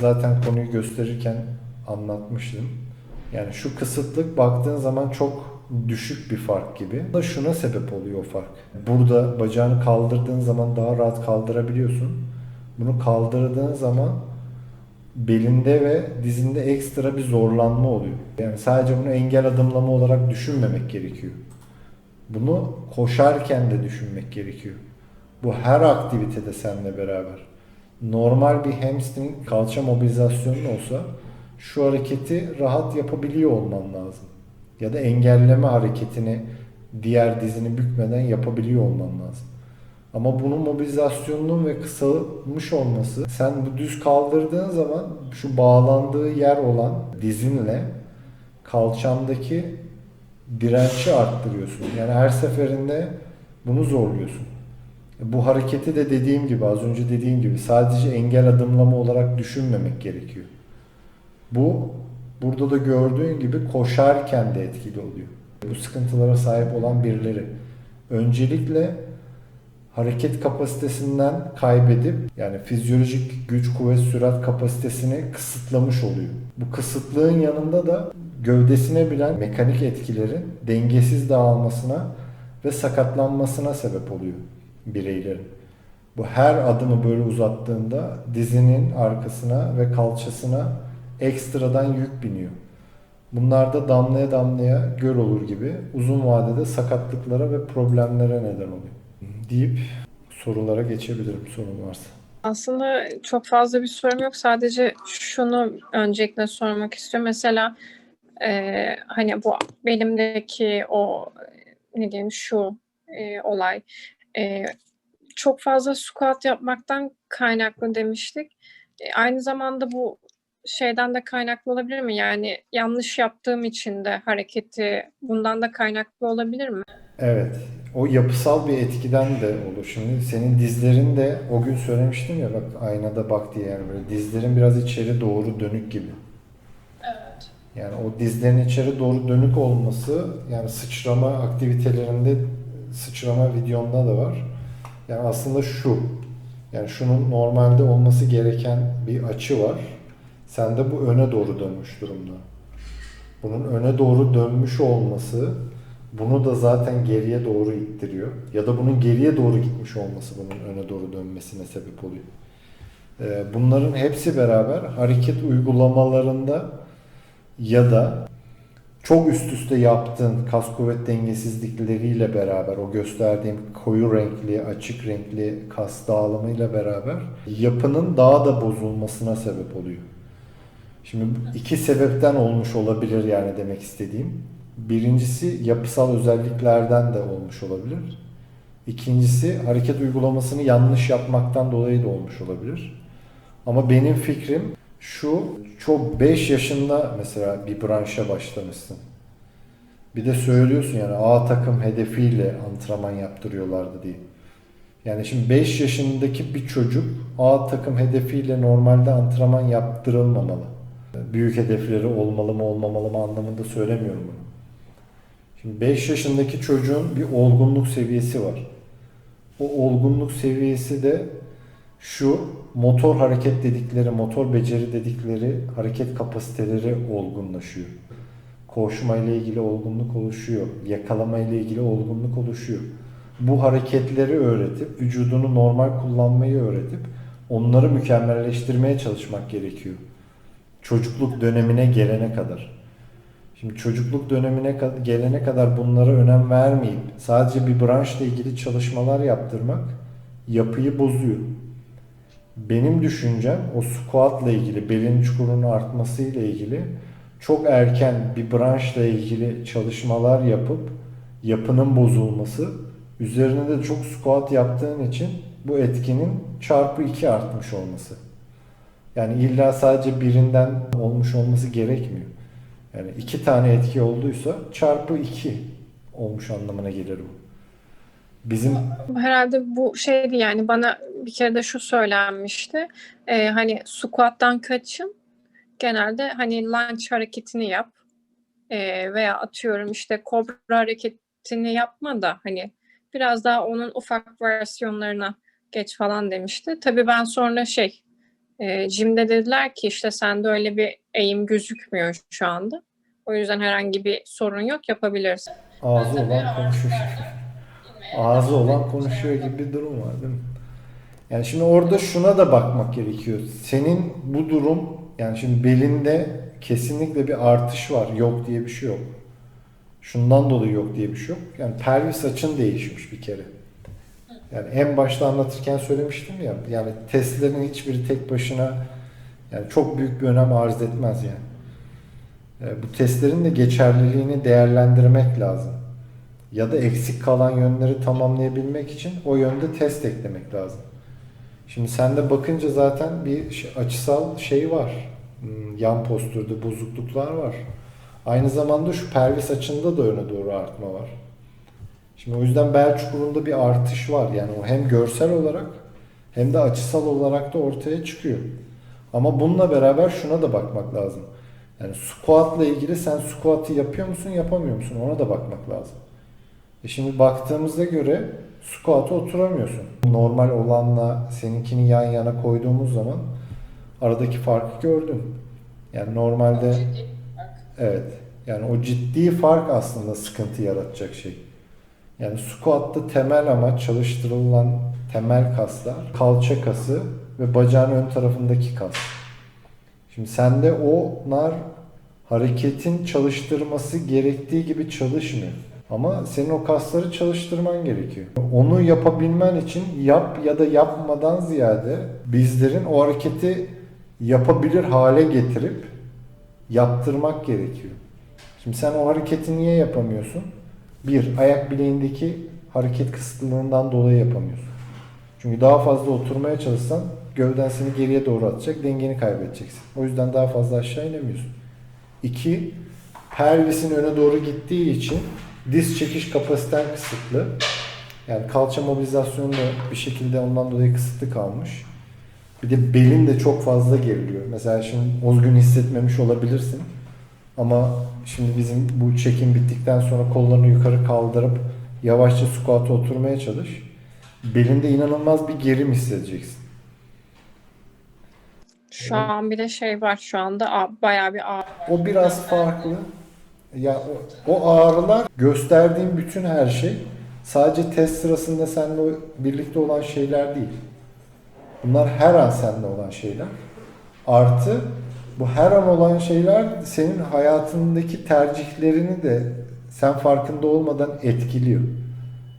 zaten konuyu gösterirken anlatmıştım. Yani şu kısıtlık baktığın zaman çok düşük bir fark gibi. Da şuna sebep oluyor o fark. Burada bacağını kaldırdığın zaman daha rahat kaldırabiliyorsun. Bunu kaldırdığın zaman belinde ve dizinde ekstra bir zorlanma oluyor. Yani sadece bunu engel adımlama olarak düşünmemek gerekiyor. Bunu koşarken de düşünmek gerekiyor. Bu her aktivitede seninle beraber. Normal bir hamstring kalça mobilizasyonun olsa şu hareketi rahat yapabiliyor olman lazım. Ya da engelleme hareketini diğer dizini bükmeden yapabiliyor olman lazım. Ama bunun mobilizasyonunun ve kısalmış olması sen bu düz kaldırdığın zaman şu bağlandığı yer olan dizinle kalçandaki direnci arttırıyorsun. Yani her seferinde bunu zorluyorsun. Bu hareketi de dediğim gibi az önce dediğim gibi sadece engel adımlama olarak düşünmemek gerekiyor. Bu burada da gördüğün gibi koşarken de etkili oluyor. Bu sıkıntılara sahip olan birileri öncelikle hareket kapasitesinden kaybedip yani fizyolojik güç, kuvvet, sürat kapasitesini kısıtlamış oluyor. Bu kısıtlığın yanında da gövdesine bilen mekanik etkilerin dengesiz dağılmasına ve sakatlanmasına sebep oluyor bireylerin. Bu her adımı böyle uzattığında dizinin arkasına ve kalçasına ekstradan yük biniyor. Bunlar da damlaya damlaya göl olur gibi uzun vadede sakatlıklara ve problemlere neden oluyor. Deyip sorulara geçebilirim sorun varsa. Aslında çok fazla bir sorum yok. Sadece şunu öncelikle sormak istiyorum. Mesela e, hani bu belimdeki o ne diyeyim şu e, olay e, çok fazla squat yapmaktan kaynaklı demiştik. E, aynı zamanda bu şeyden de kaynaklı olabilir mi? Yani yanlış yaptığım için de hareketi bundan da kaynaklı olabilir mi? Evet. O yapısal bir etkiden de olur. Şimdi senin dizlerin de o gün söylemiştim ya bak aynada bak diye yani böyle dizlerin biraz içeri doğru dönük gibi. Evet. Yani o dizlerin içeri doğru dönük olması yani sıçrama aktivitelerinde sıçrama videomda da var. Yani aslında şu. Yani şunun normalde olması gereken bir açı var. Sende bu öne doğru dönmüş durumda. Bunun öne doğru dönmüş olması bunu da zaten geriye doğru ittiriyor. Ya da bunun geriye doğru gitmiş olması bunun öne doğru dönmesine sebep oluyor. Ee, Bunların hepsi beraber hareket uygulamalarında ya da çok üst üste yaptığın kas kuvvet dengesizlikleriyle beraber o gösterdiğim koyu renkli, açık renkli kas dağılımıyla beraber yapının daha da bozulmasına sebep oluyor. Şimdi iki sebepten olmuş olabilir yani demek istediğim. Birincisi yapısal özelliklerden de olmuş olabilir. İkincisi hareket uygulamasını yanlış yapmaktan dolayı da olmuş olabilir. Ama benim fikrim şu çok 5 yaşında mesela bir branşa başlamışsın. Bir de söylüyorsun yani A takım hedefiyle antrenman yaptırıyorlardı diye. Yani şimdi 5 yaşındaki bir çocuk A takım hedefiyle normalde antrenman yaptırılmamalı. Büyük hedefleri olmalı mı olmamalı mı anlamında söylemiyorum bunu. Şimdi 5 yaşındaki çocuğun bir olgunluk seviyesi var. O olgunluk seviyesi de şu motor hareket dedikleri, motor beceri dedikleri hareket kapasiteleri olgunlaşıyor. Koşma ile ilgili olgunluk oluşuyor. Yakalama ile ilgili olgunluk oluşuyor. Bu hareketleri öğretip, vücudunu normal kullanmayı öğretip onları mükemmelleştirmeye çalışmak gerekiyor. Çocukluk dönemine gelene kadar. Şimdi çocukluk dönemine gelene kadar bunlara önem vermeyip sadece bir branşla ilgili çalışmalar yaptırmak yapıyı bozuyor. Benim düşüncem o squatla ilgili, belin çukurunun artması ile ilgili çok erken bir branşla ilgili çalışmalar yapıp yapının bozulması, üzerine de çok squat yaptığın için bu etkinin çarpı 2 artmış olması. Yani illa sadece birinden olmuş olması gerekmiyor. Yani iki tane etki olduysa çarpı 2 olmuş anlamına gelir bu. Bizim Herhalde bu şeydi yani bana bir kere de şu söylenmişti. Ee, hani squat'tan kaçın. Genelde hani lunge hareketini yap. Ee, veya atıyorum işte kobra hareketini yapma da hani biraz daha onun ufak versiyonlarına geç falan demişti. Tabii ben sonra şey E, Jim'de dediler ki işte sende öyle bir eğim gözükmüyor şu anda. O yüzden herhangi bir sorun yok yapabilirsin. Ağzı olan konuşuyor. Ağzı olan konuşuyor gibi bir durum var değil mi? Yani şimdi orada şuna da bakmak gerekiyor. Senin bu durum yani şimdi belinde kesinlikle bir artış var. Yok diye bir şey yok. Şundan dolayı yok diye bir şey yok. Yani pelvis açın değişmiş bir kere. Yani en başta anlatırken söylemiştim ya. Yani testlerin hiçbiri tek başına yani çok büyük bir önem arz etmez yani. E, Bu testlerin de geçerliliğini değerlendirmek lazım. Ya da eksik kalan yönleri tamamlayabilmek için o yönde test eklemek lazım. Şimdi sende bakınca zaten bir açısal şey var. Hmm, Yan postürde bozukluklar var. Aynı zamanda şu pelvis açında da öne doğru artma var. Şimdi o yüzden bel çukurunda bir artış var. Yani o hem görsel olarak hem de açısal olarak da ortaya çıkıyor. Ama bununla beraber şuna da bakmak lazım. Yani squat'la ilgili sen squat'ı yapıyor musun, yapamıyor musun? Ona da bakmak lazım. E şimdi baktığımızda göre squat'a oturamıyorsun. Normal olanla seninkini yan yana koyduğumuz zaman aradaki farkı gördün. Yani normalde evet yani o ciddi fark aslında sıkıntı yaratacak şey. Yani squat'ta temel amaç çalıştırılan temel kaslar kalça kası ve bacağın ön tarafındaki kas. Şimdi sende onlar hareketin çalıştırması gerektiği gibi çalışmıyor. Ama senin o kasları çalıştırman gerekiyor. Onu yapabilmen için yap ya da yapmadan ziyade bizlerin o hareketi yapabilir hale getirip yaptırmak gerekiyor. Şimdi sen o hareketi niye yapamıyorsun? Bir, ayak bileğindeki hareket kısıtlılığından dolayı yapamıyorsun. Çünkü daha fazla oturmaya çalışsan gövden seni geriye doğru atacak, dengeni kaybedeceksin. O yüzden daha fazla aşağı inemiyorsun. İki, pelvisin öne doğru gittiği için diz çekiş kapasiten kısıtlı. Yani kalça mobilizasyonu da bir şekilde ondan dolayı kısıtlı kalmış. Bir de belin de çok fazla geriliyor. Mesela şimdi o gün hissetmemiş olabilirsin. Ama şimdi bizim bu çekim bittikten sonra kollarını yukarı kaldırıp yavaşça squat'a oturmaya çalış. Belinde inanılmaz bir gerim hissedeceksin. Şu an bir de şey var şu anda bayağı bir ağrı. O biraz farklı. Ya o, o ağrılar gösterdiğim bütün her şey sadece test sırasında seninle birlikte olan şeyler değil. Bunlar her an seninle olan şeyler. Artı bu her an olan şeyler senin hayatındaki tercihlerini de sen farkında olmadan etkiliyor.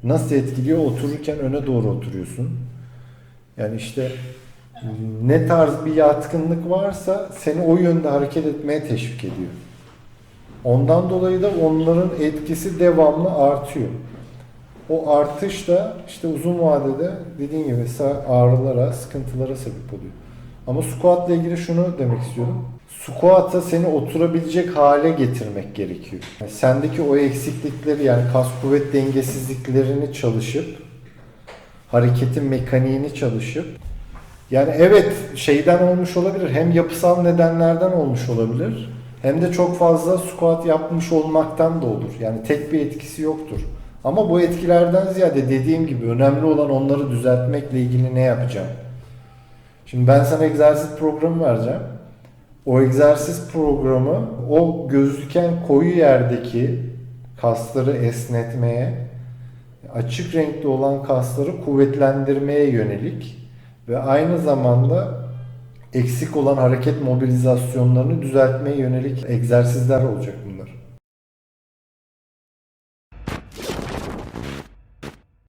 Nasıl etkiliyor? Otururken öne doğru oturuyorsun. Yani işte ne tarz bir yatkınlık varsa seni o yönde hareket etmeye teşvik ediyor. Ondan dolayı da onların etkisi devamlı artıyor. O artış da işte uzun vadede dediğin gibi ağrılara, sıkıntılara sebep oluyor. Ama squat'la ilgili şunu demek istiyorum. Squat'a seni oturabilecek hale getirmek gerekiyor. Yani sendeki o eksiklikleri yani kas kuvvet dengesizliklerini çalışıp hareketin mekaniğini çalışıp yani evet şeyden olmuş olabilir. Hem yapısal nedenlerden olmuş olabilir. Hem de çok fazla squat yapmış olmaktan da olur. Yani tek bir etkisi yoktur. Ama bu etkilerden ziyade dediğim gibi önemli olan onları düzeltmekle ilgili ne yapacağım? Şimdi ben sana egzersiz programı vereceğim. O egzersiz programı o gözüken koyu yerdeki kasları esnetmeye, açık renkli olan kasları kuvvetlendirmeye yönelik ve aynı zamanda eksik olan hareket mobilizasyonlarını düzeltmeye yönelik egzersizler olacak.